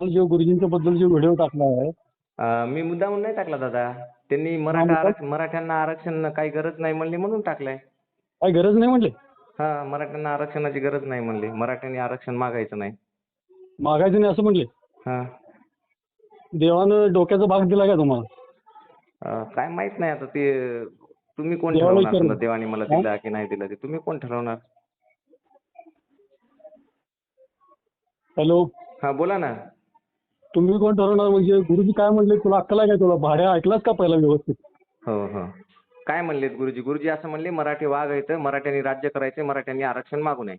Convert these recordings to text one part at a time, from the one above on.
जो गुरुजींच्या बद्दल जो व्हिडिओ टाकला आहे. अं, मी मुद्दामून नाही टाकला दादा. त्यांनी मराठा? आरक्षण मराठ्यांना आरक्षण काही गरज नाही म्हणली म्हणून टाकलाय. काही गरज नाही म्हणले? हा मराठ्यांना आरक्षणाची गरज नाही म्हणली. मराठ्यांनी आरक्षण मागायचं नाही. मागायचं नाही असं म्हणले? हा. देवानं डोक्याचा भाग दिला का तुम्हाला? अं, काय माहीत नाही आता ते तुम्ही कोण देवाला ठरवणार. समजा देवाने मला हा? दिला की नाही दिला ते तुम्ही कोण ठरवणार? हॅलो. हा बोला ना. तुम्ही कोण ठरवणार म्हणजे? गुरुजी काय म्हणले? तुला अक्कल आहे का तुला? भाड्या ऐकलास का पहिला व्यवस्थित? हो हो. काय म्हणलेत गुरुजी? गुरुजी असं म्हणले मराठी वाघ आहेत मराठ्यांनी राज्य करायचे मराठ्यांनी आरक्षण मागू नये.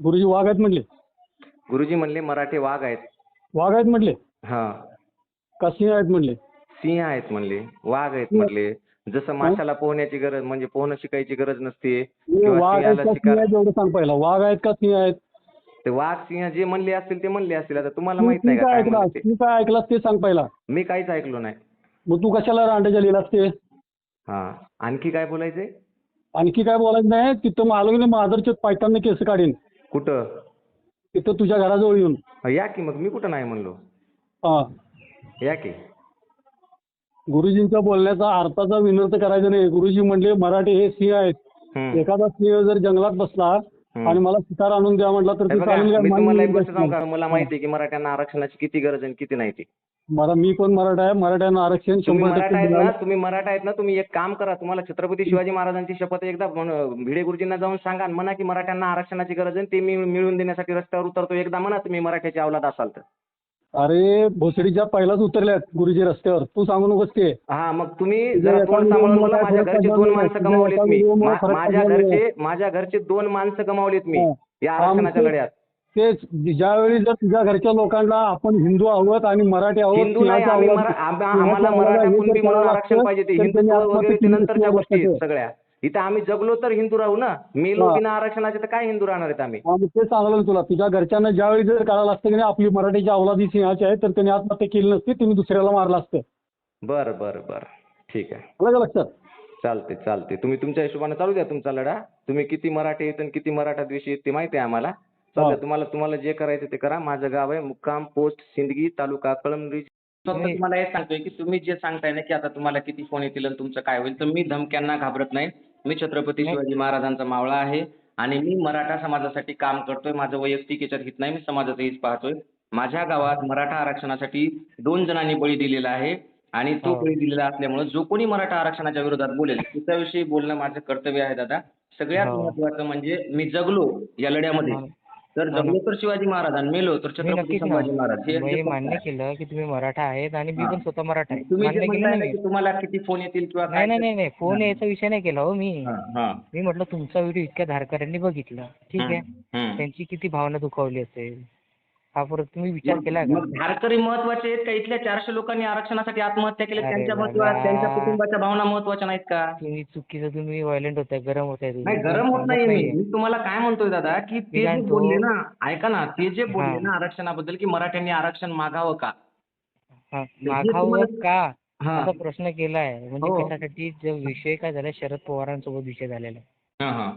गुरुजी वाघ आहेत म्हणले? गुरुजी म्हणले मराठी वाघ आहेत. वाघ आहेत म्हणले? हा. का सिंह आहेत म्हणले? सिंह आहेत म्हणले वाघ आहेत म्हणले. जसं माशाला पोहण्याची गरज म्हणजे पोहणं शिकायची गरज नसते वाघ आहेत सिंहाला का शिकार सिंह आहेत एवढं सांग पहिला. वाघ आहेत का सिंह आहेत? ते वाघ सिंह जे म्हणले असतील ते म्हणले असतील. आता तुम्हाला माहीत नाही का काय काय ऐकलास म्हणले ते काय ऐकलास ते सांग पहिला. मी काहीच ऐकलो नाही. मग तू कशाला रांडेच्या लिहिलास ते हा. आणखी काय बोलायचंय? आणखी काय बोलायचं नाही. तिथं मालवणी माधरच्या पायतांना केस काढीन. कुठं? तिथं तुझ्या घराजवळ येऊन. या की मग. मी कुठं नाही म्हणलो. हा. या की. गुरुजींच्या बोलण्याचा अर्थाचा विनर्थ करायचा नाही. गुरुजी म्हणले मराठी हे सिंह आहेत. हम्म. एखादा सिंह जर जंगलात बसला. आणि मला शिकार आणून द्या म्हटला तर ते बघा, चालेल का? मी मान्य तुम्हाला एक गोष्ट सांगू का. मला माहिती आहे की मराठ्यांना आरक्षणाची किती गरज आहे आणि किती नाही ती. मला मी पण मराठा आहे. मराठ्यांना आरक्षण तुम्ही शंभर मराठा टक्के आहेत ना मिळालं. तुम्ही मराठा आहेत ना तुम्ही एक काम करा. तुम्हाला छत्रपती शिवाजी महाराजांची शपथ एकदा म्हण- भिडे गुरुजींना जाऊन सांगा आणि म्हणा की मराठ्यांना आरक्षणाची गरज आहे आणि ते मी मिळवून देण्यासाठी रस्त्यावर उतरतो. एकदा म्हणा तुम्ही मराठ्याची अवलाद असाल तर. अरे भोसडीच्या पहिलाच उतरल्यात गुरुजी रस्त्यावर तू सांगू नकोस ते हा मग तुम्ही जरा तोंड सांभाळून बोला काय माझ्या घरचे दोन. माणसं गमावलीत मी माझ्या. घरचे माझ्या घरचे दोन माणसं गमावलीत मी हा. या आरक्षणाच्या आमचे- लढ्यात तेच ज्यावेळी जर तुझ्या घरच्या लोकांना आपण हिंदू आहोत आणि मराठी आहोत हिंदू नाही सिंहाच्या आम्ही आवाज- मरा- आम- सिंहाच्या आम्हाला मराठा हे कुणबी जर म्हणून आरक्षण लागतं, पाहिजे ते तर हिंदुत्व त्यांनी वगैरे ते नंतरच्या गोष्टी आहेत. सगळ्या इथं आम्ही जगलो तर हिंदू राहू ना. मेलो हा. बिना आरक्षणाचे तर काय हिंदू राहणार आहेत आम्ही? हा, मग ते सांगलं ना तुला. तुझ्या घरच्यांना ज्यावेळी जर कळालं असतं की नाही आपली मराठीची अवलादी सिंहाची आहे तर त्यांनी आत्महत्या केली नसती तुम्ही दुसऱ्याला मारलं असतं. बरं बरं बरं. ठीक आहे. आलं का लक्षात? चालते चालते तुम्ही तुमच्या हिशोबाने चालू द्या तुमचा लढा. तुम्ही किती मराठी आहेत आणि किती मराठा द्वेषी आहेत ते माहिती आहे आम्हाला. चालू द्या. हा. तुम्हाला तुम्हाला जे करायचं ते करा. माझं गाव आहे मुक्काम पोस्ट सिंदगी तालुका कळमनुरी. फक्त तुम्हाला हे सांगतोय की तुम्ही जे सांगताय ना की आता तुम्हाला किती फोन येतील आणि तुमचं काय होईल तर मी धमक्यांना घाबरत नाही. मी छत्रपती. शिवाजी महाराजांचा मावळा आहे आणि मी मराठा समाजासाठी काम करतोय माझं वैयक्तिक याच्यात हित नाही मी समाजाचं हित पाहतोय माझ्या गावात मराठा आरक्षणासाठी दोन जणांनी बळी दिलेला आहे आणि तो हो. बळी दिलेला असल्यामुळे जो कोणी मराठा आरक्षणाच्या विरोधात बोलेल त्याच्याविषयी बोलणं माझं कर्तव्य आहे दादा सगळ्यात हो. महत्वाचं म्हणजे मी जगलो या लढ्यामध्ये तर. जगलो तर शिवाजी महाराज आणि मेलो तर मी छत्रपती नक्कीच संभाजी महाराज हे मी हे मान्य. केलं की तुम्ही मराठा आहेत आणि मी हा. पण स्वतः मराठा आहे तुम्ही जे मान्य केलं म्हणताय ना ना मी की तुम्हाला किती फोन येतील किंवा नाही काय नाही नाही नाही फोन. यायचा विषय नाही केला हो मी हा, हा. मी म्हटलं तुमचा व्हिडिओ इतक्या धारकऱ्यांनी बघितला ठीक आहे हम्म. त्यांची किती भावना दुखावली असेल हा परत तुम्ही विचार केला का मग धारकरी महत्त्वाचे आहेत का इथल्या चारशे लोकांनी आरक्षणासाठी आत्महत्या केल्या अरे त्यांच्या बाबा. महत्वा त्यांच्या कुटुंबाच्या भावना महत्त्वाच्या नाहीत का तुम्ही चुकीचं तुम्ही व्हायलेंट होताय गरम होताय तुम्ही नाही गरम होत नाही मी तुम्हाला काय म्हणतोय दादा की ते जे. बोलले ना ऐका ना ते जे बोलले. ना आरक्षणाबद्दल की मराठ्यांनी आरक्षण मागावं का हा, मागावं तुम्हाला- का हा असा प्रश्न केलाय म्हणजे हो. कशासाठी जो विषय काय झाला शरद पवारांसोबत विषय झालेला आहे. हा, हा.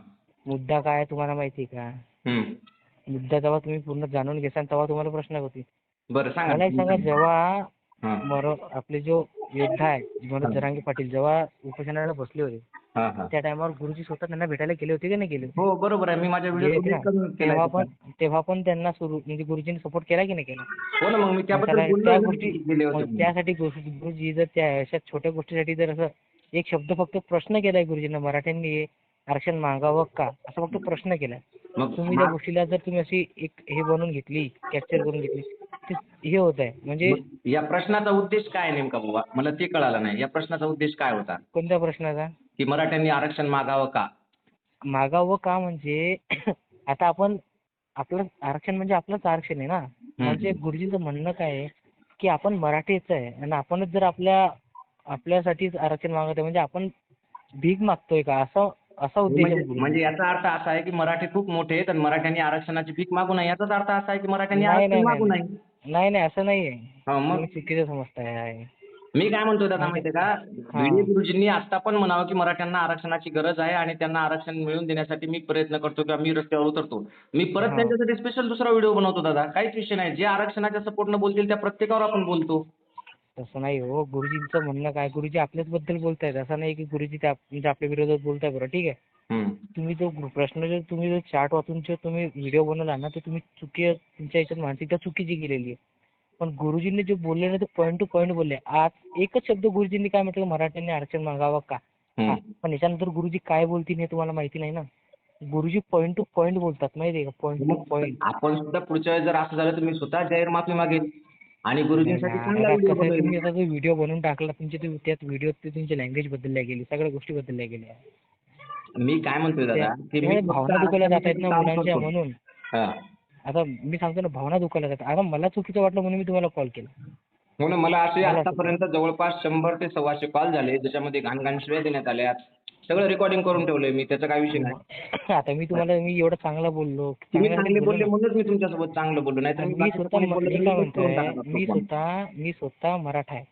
मुद्दा काय आहे तुम्हाला माहिती आहे का हम्म. मुद्दा जेव्हा तुम्ही पूर्ण जाणून घेसाल तेव्हा तुम्हाला प्रश्न होतील बरं सांगा मला एक सांगा जेव्हा हा, मरो आपले जो योद्धा आहे मनोज हा. जरांगे पाटील जेव्हा उपोषणाला बसले होते हा, हा. त्या टायमावर गुरुजी स्वतः त्यांना भेटायला गेले होते की नाही गेले होते? हो बरोबर आहे मी माझ्या व्हिडिओ केलाय तेव्हा. पण तेव्हा पण त्यांना सुरू म्हणजे गुरुजींनी सपोर्ट केला की नाही केला हो ना मग मी त्याबद्दल त्याला- बोललो त्या गोष्टी गेले होते मग. त्यासाठी गुरु- गुरुजी जर त्या अशा छोट्या गोष्टीसाठी जर असं एक शब्द फक्त प्रश्न केलाय गुरुजींना मराठ्यांनी आरक्षण मागावं का? असा फक्त प्रश्न मग तुम्ही त्या गोष्टीला जर तुम्ही अशी एक हे बनवून घेतली कॅप्चर करून घेतली हे होत आहे. म्हणजे या प्रश्नाचा उद्देश काय नेमका बाबा मला ते कळालं नाही. या प्रश्नाचा उद्देश काय होता? कोणत्या प्रश्नाचा? की मराठ्यांनी आरक्षण मागावं का? मागावं का म्हणजे आता आपण आपलं आरक्षण म्हणजे आपलंच आरक्षण आहे ना? म्हणजे गुरुजींचं म्हणणं काय आहे? की आपण मराठीच आहे आणि आपणच जर आपल्या आपल्यासाठीच आरक्षण मागत आहे म्हणजे आपण भीक मागतोय का? असं असा उद्देश म्हणजे. म्हणजे याचा अर्थ असा आहे की मराठी खूप मोठे आहेत आणि मराठ्यांनी आरक्षणाची भीक मागू नये याचाच अर्थ असा आहे की मराठ्यांनी नाही, आरक्षण नाही, मागू नाही. नये. नाही नाही असं नाहीये. हा, मग? तुम्ही चुकीचं समजताय मी काय म्हणतोय दादा माहितीये का? भिडे गुरुजींनी आता पण म्हणावं की मराठ्यांना आरक्षणाची गरज आहे आणि त्यांना आरक्षण मिळवून देण्यासाठी मी प्रयत्न करतो किंवा मी रस्त्यावर उतरतो. मी परत. त्यांच्यासाठी स्पेशल दुसरा व्हिडिओ बनवतो दादा. काहीच विषय नाही. जे आरक्षणाच्या सपोर्टनं बोलतील त्या प्रत्येकावर आपण बोलतो. तसं नाही हो. गुरुजींचं म्हणणं काय गुरुजी आपल्याच बद्दल बोलतायत. असं नाही की गुरुजी त्या म्हणजे आपल्या विरोधात बोलताय बरं ठीक आहे. तुम्ही जो प्रश्न जो तुम्ही जो चार्ट वाचून जो तुम्ही व्हिडिओ बनवला ना तो तुम्ही चुकी तुमच्या याच्यात मानसिकता चुकीची केलेली आहे. पण गुरुजींनी जे बोलले ना ते पॉईंट टू पॉईंट बोलले. आज एकच शब्द गुरुजींनी काय म्हटलं? मराठ्यांनी आरक्षण मागावं का? पण याच्यानंतर गुरुजी काय बोलतील हे तुम्हाला माहिती नाही ना? गुरुजी पॉईंट टू पॉईंट बोलतात माहिती आहे का? पॉईंट टू पॉईंट आपण सुद्धा पुढच्या वेळेस जर असं झालं तर मी स्वतः जाहीर माफी मागेन. आणि गुरुजींसाठी चांगला व्हिडिओ तुम्ही आता जो व्हिडिओ बनवून टाकला तुमच्या ते- त्यात व्हिडिओ ते तुमची लँग्वेज बदलल्या गेली सगळ्या गोष्टी बदलल्या गेल्या. मी काय म्हणतोय दादा की मी भावना दुखायला जात आहेत ना मुलांच्या. म्हणून. हा. आता मी सांगतो ना भावना दुखायला जातात. आता मला चुकीचं वाटलं म्हणून मी तुम्हाला कॉल केला. हो ना मला असे आतापर्यंत जवळपास शंभर ते सव्वाशे कॉल झाले ज्याच्यामध्ये घाणघाण शिव्या देण्यात आल्या सगळं रेकॉर्डिंग करून ठेवलंय मी त्याचा काय विषय नाही. आता मी तुम्हाला मी एवढं चांगलं बोललो तुम्ही चांगलं चांगले बोललो. म्हणूनच मी तुमच्यासोबत चांगलं बोललो नाही मी स्वतः मी काय म्हणतोय. स्वतः मी स्वतः मराठा आहे.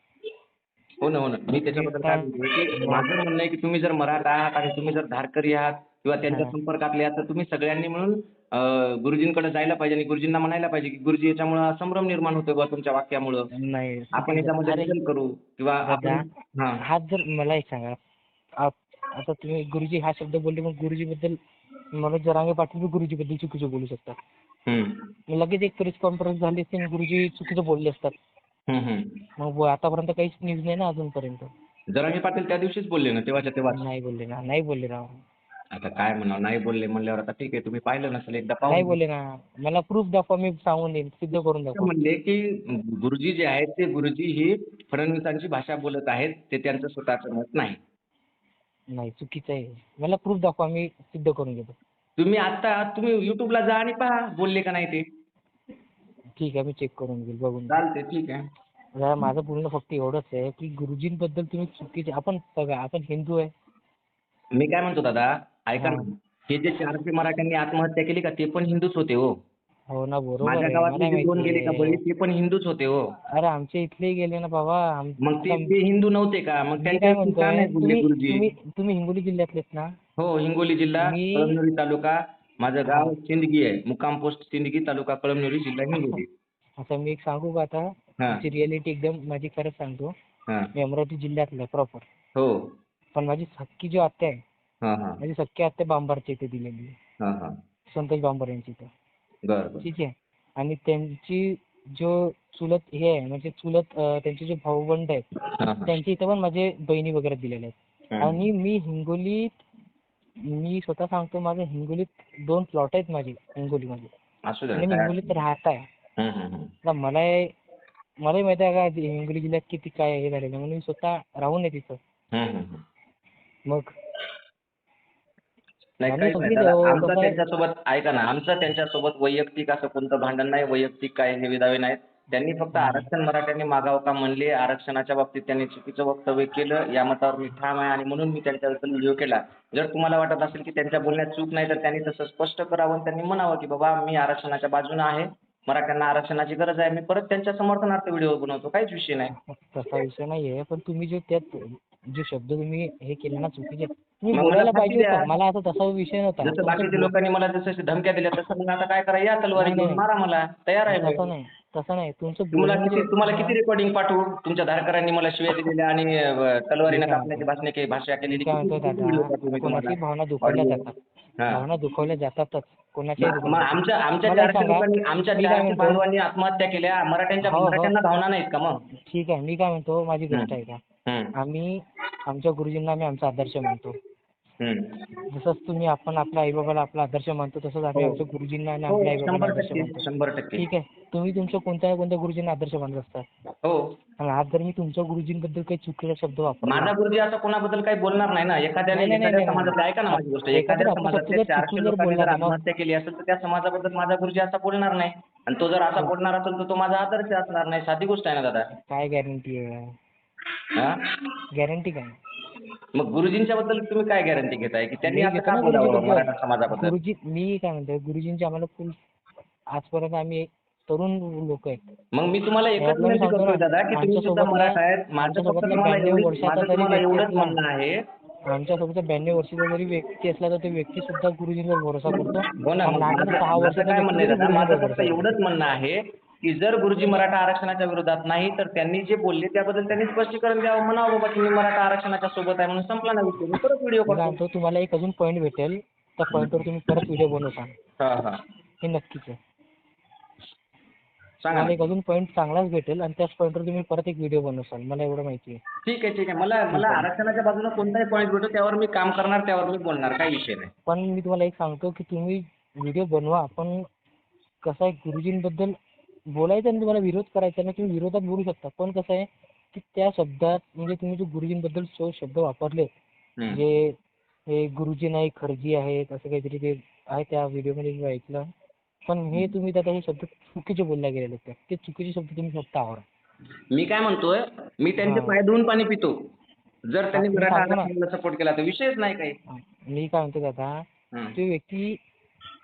हो ना हो ना. मी त्याच्याबद्दल काय म्हणतोय की माझं म्हणणं आहे की तुम्ही जर मराठा आहात आणि तुम्ही जर धारकरी आहात किंवा त्यांच्या हा. संपर्कातले आहात तर तुम्ही सगळ्यांनी मिळून अं, गुरुजींकडे जायला पाहिजे आणि गुरुजींना म्हणायला पाहिजे की गुरुजी याच्यामुळे संभ्रम निर्माण होतोय बा तुमच्या वाक्यामुळं. नाही. आपण याच्यामध्ये अरे, करू किंवा आपण दादा, हा जर मला एक सांगा. आप- आता तुम्ही गुरुजी हा शब्द बोलले मग गुरुजी बद्दल मनोज जरांगे पाटील बी गुरुजी बद्दल चुकीचं बोलू शकतात. हम्म. मग लगेच एक प्रेस कॉन्फरन्स झाली असती आणि गुरुजी चुकीचं बोलले असतात. हम्म, हम्म. मग आतापर्यंत काहीच न्यूज नाही ना अजूनपर्यंत. जरांगे पाटील त्या दिवशीच बोलले ना तेव्हाच्या तेव्हा नाही बोलले ना नाही बोलले ना. आता काय म्हणावं नाही बोलले म्हणल्यावर आता ठीक आहे तुम्ही पाहिलं नसेल एकदा नाही बोलले ना. मला प्रूफ दाखवा मी सांगून देईन सिद्ध करून दाखवा. म्हणले की गुरुजी जे आहेत ते गुरुजी ही फडणवीसांची भाषा बोलत आहेत ते त्यांचं स्वतःचं मत नाही. नाही चुकीचं आहे. मला प्रूफ दाखवा मी सिद्ध करून घेतो. तुम्ही आता तुम्ही युट्यूबला जा आणि पहा बोलले का नाही ते. ठीक आहे मी चेक करून घेईल बघून. चालते ठीक आहे. जरा माझं बोलणं फक्त एवढंच आहे की गुरुजींबद्दल तुम्ही चुकीचे आपण बघा आपण हिंदू आहे. मी काय म्हणतो दादा? ऐका ना. हा. हे जे चारशे मराठ्यांनी आत्महत्या केली का ते पण हिंदूच होते हो. हो ना बरोबर माझ्या आहे. गावातले जे दोन गेले का माहिती बळी आहे. ते पण हिंदूच होते हो. अरे आमच्या इथलेही गेले ना बाबा. आम- मग ते ते हिंदू नव्हते का? मग मी त्यांच्या काय का म्हणतोय नाही बोलले तुम्ही गुरुजी? तुम्ही तुम्ही हिंगोली जिल्ह्यातलेत ना? हो हिंगोली जिल्हा मी- कळमनुरी तालुका माझं गाव सिंदगी आहे. मुक्काम पोस्ट सिंदगी तालुका कळमनुरी जिल्हा हिंगोली. आता मी एक सांगू का आता? हा. तुमची रिअलिटी एकदम माझी खरंच सांगतो. हा. मी अमरावती जिल्ह्यातला प्रॉपर हो. पण माझी सख्खी जी आत्या आहे हा हा. माझी सख्खी आत्या बांबारच्या इथे दिलेली आहे. हा हा. संतोष बांबर यांची इथं. ठीक आहे. आणि त्यांची जो चुलत हे आहे म्हणजे चुलत त्यांचे जे भाऊबंड आहेत त्यांच्या इथं पण माझे बहिणी वगैरे दिलेले आहेत. आणि मी हिंगोलीत मी स्वतः सांगतो माझं हिंगोलीत दोन प्लॉट आहेत माझे हिंगोलीमध्ये. आणि हिंगोलीत राहत आहे मला मलाही माहिती आहे का हिंगोली जिल्ह्यात किती काय हे झालेलं आहे. म्हणून मी स्वतः राहून आहे तिथं. मग नाही आणि काहीच नाही तुम्ही दादा. जो- आमचं त्यांच्यासोबत ऐका ना आमचं त्यांच्यासोबत वैयक्तिक असं कोणतं भांडण नाही वैयक्तिक काही निविदावे नाहीत. त्यांनी फक्त आरक्षण मराठ्यांनी मागावं का म्हणले आरक्षणाच्या बाबतीत त्यांनी चुकीचं वक्तव्य केलं या मतावर मी ठाम आहे आणि म्हणून मी त्यांच्याबद्दल व्हिडिओ केला. जर तुम्हाला वाटत असेल की त्यांच्या बोलण्यात चूक नाही तर त्यांनी तसं स्पष्ट करावं आणि त्यांनी म्हणावं की बाबा मी आरक्षणाच्या बाजूने आहे मराठ्यांना आरक्षणाची गरज आहे मी परत त्यांच्या समर्थनार्थ व्हिडिओ बनवतो काहीच विषय नाही. तसा विषय नाहीये पण तुम्ही जो त्यात जे शब्द तुम्ही हे केले ना चुकीचे मला बोलायला पाहिजे. होतं मला आता तसा विषय नव्हता जसं बाकीच्या लोकांनी मला जसं धमक्या दिल्या तसं मग आता काय करा या तलवारी घेऊन. मारा मला तयार आहे तसं मी. नाही तसं नाही तुमचं तुम्हाला किती तुम्हाला किती रेकॉर्डिंग पाठवू तुमच्या धारकरांनी मला शिव्या दिलेल्या आणि तलवारीनं मी कापण्याची भाषणे केली भाषा केलेली मी कोणाची? भावना दुखावल्या. जातात. भावना दुखावल्या जातातच जातात. आमच्या आमच्या चारशे लोकांनी आमच्या मी चारशे? बांधवांनी आत्महत्या केल्या मराठ्यांच्या हो, हो. मराठ्यांना भावना नाहीत का मग ठीक आहे मी काय म्हणतो माझी गोष्ट आहे का आम्ही आमच्या गुरुजींना आम्ही आमचा आदर्श मानतो. जसंच तुम्ही आपण आपल्या आईबाबाला आपला आदर्श मानतो तसंच आम्ही हो. आमच्या गुरुजींना आणि हो, आपल्या आईबाबाला शंभर आदर्श मानतो. शंभर टक्के. ठीक आहे. तुम्ही तुमच्या कोणत्या ना कोणत्या गुरुजींना आदर्श मानत असतात हो. आणि आज जर मी तुमच्या गुरुजींबद्दल काही चुकीचा शब्द वापरला माझा गुरुजी असं कोणाबद्दल काही बोलणार नाही ना. एखाद्याने नाही, एखाद्या नाही, नाही. समाजातल्या ऐका ना माझी गोष्ट. एखाद्या आपण समाजातल्या जर चारशे लोकांनी जर बोलला ना, आत्महत्या केली असेल तर त्या समाजाबद्दल माझा गुरुजी असा बोलणार नाही. आणि तो जर असा बोलणार असेल तर तो माझा आदर्श असणार नाही. साधी गोष्ट आहे ना दादा. काय गॅरंटी आहे हा? गॅरंटी काय? मग गुरुजींच्या बद्दल तुम्ही काय गॅरंटी घेताय की त्यांनी घेतो का बोलावं. मराठा समाजाबद्दल गुरुजी मी काय म्हणतोय गुरुजींची आम्हाला फुल आजपर्यंत आम्ही तरुण लोक आहेत मग मी तुम्हाला एकच त्यातलं विनंती सांगतो करतोय ना, दादा की तुम्ही सुद्धा मराठा आहेत माझं फक्त तुम्हाला ब्याण्णव वर्षाचा माझं तरी तुम्हाला व्यक्ती एवढंच असला. म्हणणं आहे आमच्यासोबत ब्याण्णव वर्षाचा जरी व्यक्ती असला तर तो व्यक्ती सुद्धा गुरुजींवर भरोसा करतो हो ना आणि मग लहान माझं सहा माझं वर्षाचा काय म्हणणं आहे व्यक्ती दादा तरी माझं गुरुजींवर फक्त भरोसा करतो. एवढंच म्हणणं आहे की जर गुरुजी मराठा आरक्षणाच्या विरोधात नाही तर त्यांनी जे बोलले त्याबद्दल त्यांनी स्पष्टीकरण द्यावं म्हणावं बाबा तुम्ही मराठा आरक्षणाच्या सोबत आहे म्हणून संपला ना विषय. मी परत व्हिडिओ मी करतो तुम्हाला एक अजून पॉईंट भेटेल. त्या पॉईंटवर तुम्ही परत व्हिडिओ बनवता हा हा. हे नक्कीच आहे. सांगा. एक अजून पॉईंट चांगलाच भेटेल आणि त्याच पॉईंटवर तुम्ही परत एक व्हिडिओ बनवसाल मला एवढं माहिती आहे. ठीक आहे ठीक आहे. मला मला आरक्षणाच्या बाजूने कोणताही पॉईंट भेटो त्यावर मी काम करणार त्यावर मी बोलणार. काही विषय नाही. पण मी तुम्हाला एक सांगतो की तुम्ही व्हिडिओ बनवा पण कसं आहे गुरुजींबद्दल बोलायचं आणि तुम्हाला विरोध करायचा नाही तुम्ही विरोधात बोलू शकता पण कसं आहे की त्या शब्दात म्हणजे तुम्ही जो गुरुजींबद्दल जो शब्द वापरले हम्म. जे हे गुरुजी नाही खरजी आहेत असं काहीतरी ते आहे त्या व्हिडिओमध्ये मी ऐकलं पण हे तुम्ही आता हे शब्द चुकीचे बोलले गेलेले आहेत ते चुकीचे शब्द तुम्ही फक्त आवरा मी काय म्हणतोय मी त्यांचे. पाय धुवून पाणी पितो जर त्यांनी मराठा ना. सपोर्ट केला तर विषयच नाही काही मी काय म्हणतो हम्म. तो व्यक्ती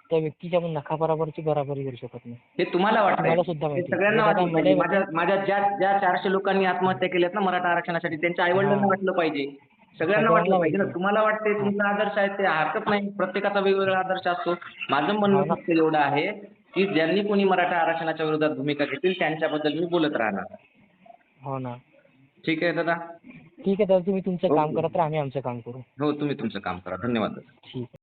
त्या व्यक्तीच्या आपण नखाबराबरची बराबरी करू शकत नाही. हे तुम्हाला मला सुद्धा हे माहिती. सगळ्यांना वाटलं पाहिजे. मला- माझ्या माझ्या ज्या ज्या चारशे लोकांनी आत्महत्या केल्यात ना मराठा आरक्षणासाठी त्यांच्या आई वडिलांना हा. वाटलं पाहिजे. सगळ्यांना सगळ्यांना वाटलं पाहिजे ना. तुम्हाला वाटते तुमचा आदर्श आहे ते हरकत नाही. प्रत्येकाचा वेगवेगळा आदर्श असतो. माझं म्हणणं हो. फक्त एवढं आहे की ज्यांनी कोणी मराठा आरक्षणाच्या विरोधात भूमिका घेतील त्यांच्याबद्दल मी बोलत राहणार. हो ना. ठीक आहे दादा? ठीक आहे दादा. तुम्ही तुमचं काम ओके. करा तर आम्ही आमचं काम करू. हो तुम्ही तुमचं काम करा. धन्यवाद. ठीक आहे.